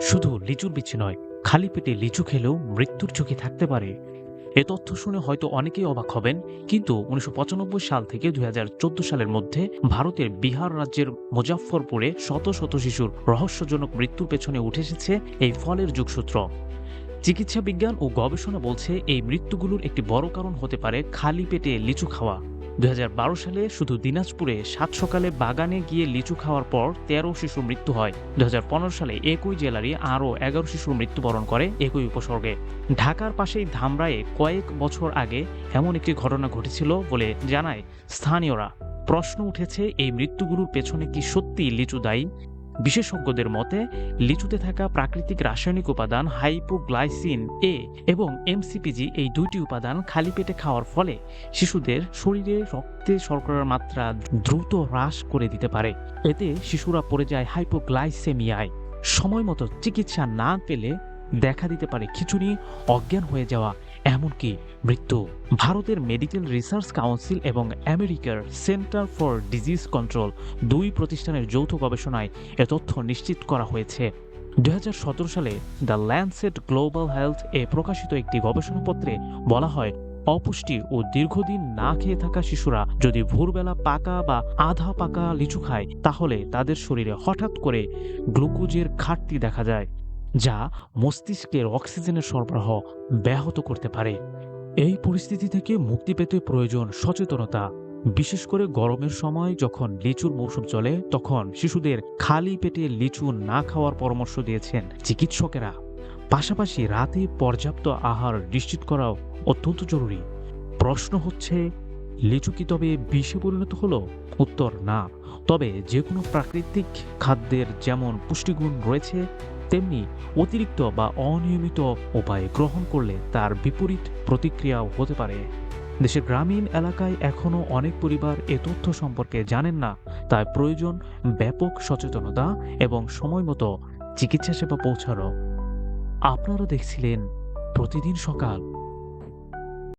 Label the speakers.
Speaker 1: শুধু লিচুর বিচি নয়, খালি পেটে লিচু খেলেও মৃত্যুর ঝুঁকি থাকতে পারে। এ তথ্য শুনে হয়তো অনেকেই অবাক হবেন, কিন্তু উনিশশো পঁচানব্বই সাল থেকে দুই হাজার চোদ্দ সালের মধ্যে ভারতের বিহার রাজ্যের মুজাফফরপুরে শত শত শিশুর রহস্যজনক মৃত্যুর পেছনে উঠে এসেছে এই ফলের যুগসূত্র। চিকিৎসা বিজ্ঞান ও গবেষণা বলছে এই মৃত্যুগুলোর একটি বড় কারণ হতে পারে খালি পেটে লিচু খাওয়া। দুই সালে শুধু দিনাজপুরে সাত সকালে বাগানে গিয়ে লিচু খাওয়ার পর তেরো শিশুর মৃত্যু হয়। দুহাজার পনেরো সালে একই জেলারই আরও এগারো শিশুর মৃত্যুবরণ করে একই উপসর্গে। ঢাকার পাশেই ধামরায়ে কয়েক বছর আগে এমন একটি ঘটনা ঘটেছিল বলে জানায় স্থানীয়রা। প্রশ্ন উঠেছে, এই মৃত্যুগুলোর পেছনে কি সত্যি লিচু দায়ী? বিশেষজ্ঞদের মতে, লিচুতে থাকা প্রাকৃতিক রাসায়নিক উপাদান হাইপোগ্লাইসিন এ এবং এমসিপিজি এই দুইটি উপাদান খালি পেটে খাওয়ার ফলে শিশুদের শরীরে রক্তে শর্করার মাত্রা দ্রুত হ্রাস করে দিতে পারে। এতে শিশুরা পড়ে যায় হাইপোগ্লাইসেমিয়ায়। সময় মতো চিকিৎসা না পেলে দেখা দিতে পারে খিচুড়ি, অজ্ঞান হয়ে যাওয়া, এমনকি মৃত্যু। ভারতের মেডিকেল রিসার্চ কাউন্সিল এবং আমেরিকার সেন্টার ফর ডিজিজ কন্ট্রোল দুই প্রতিষ্ঠানের যৌথ গবেষণায় এ তথ্য নিশ্চিত করা হয়েছে। দু হাজার সতেরো সালে দ্য ল্যান্ডসেট গ্লোবাল হেলথ এ প্রকাশিত একটি গবেষণাপত্রে বলা হয়, অপুষ্টি ও দীর্ঘদিন না খেয়ে থাকা শিশুরা যদি ভোরবেলা পাকা বা আধা পাকা লিচু খায়, তাহলে তাদের শরীরে হঠাৎ করে গ্লুকোজের ঘাটতি দেখা যায়। যা মস্তিষ্কের অক্সিজেনের সরবরাহ ব্যাহত করতে পারে। এই পরিস্থিতি থেকে মুক্তি পেতে প্রয়োজন সচেতনতা। বিশেষ করে গরমের সময় যখন লিচুর মৌসুম চলে, তখন শিশুদের খালি পেটে লিচু না খাওয়ার পরামর্শ দিয়েছেন চিকিৎসকেরা। পাশাপাশি রাতে পর্যাপ্ত আহার নিশ্চিত করাও অত্যন্ত জরুরি। প্রশ্ন হচ্ছে, লিচু কি তবে বিষে পরিণত হলো? উত্তর, না। তবে যে কোনো প্রাকৃতিক খাদ্যের যেমন পুষ্টিগুণ রয়েছে তেমনি অতিরিক্ত বা অনিয়মিত উপায়ে গ্রহণ করলে তার বিপরীত প্রতিক্রিয়াও হতে পারে। দেশের গ্রামীণ এলাকায় এখনও অনেক পরিবার এ তথ্য সম্পর্কে জানেন না তাই প্রয়োজন ব্যাপক সচেতনতা এবং সময় মতো চিকিৎসা সেবা পৌঁছানো। আপনারা দেখছিলেন প্রতিদিন সকাল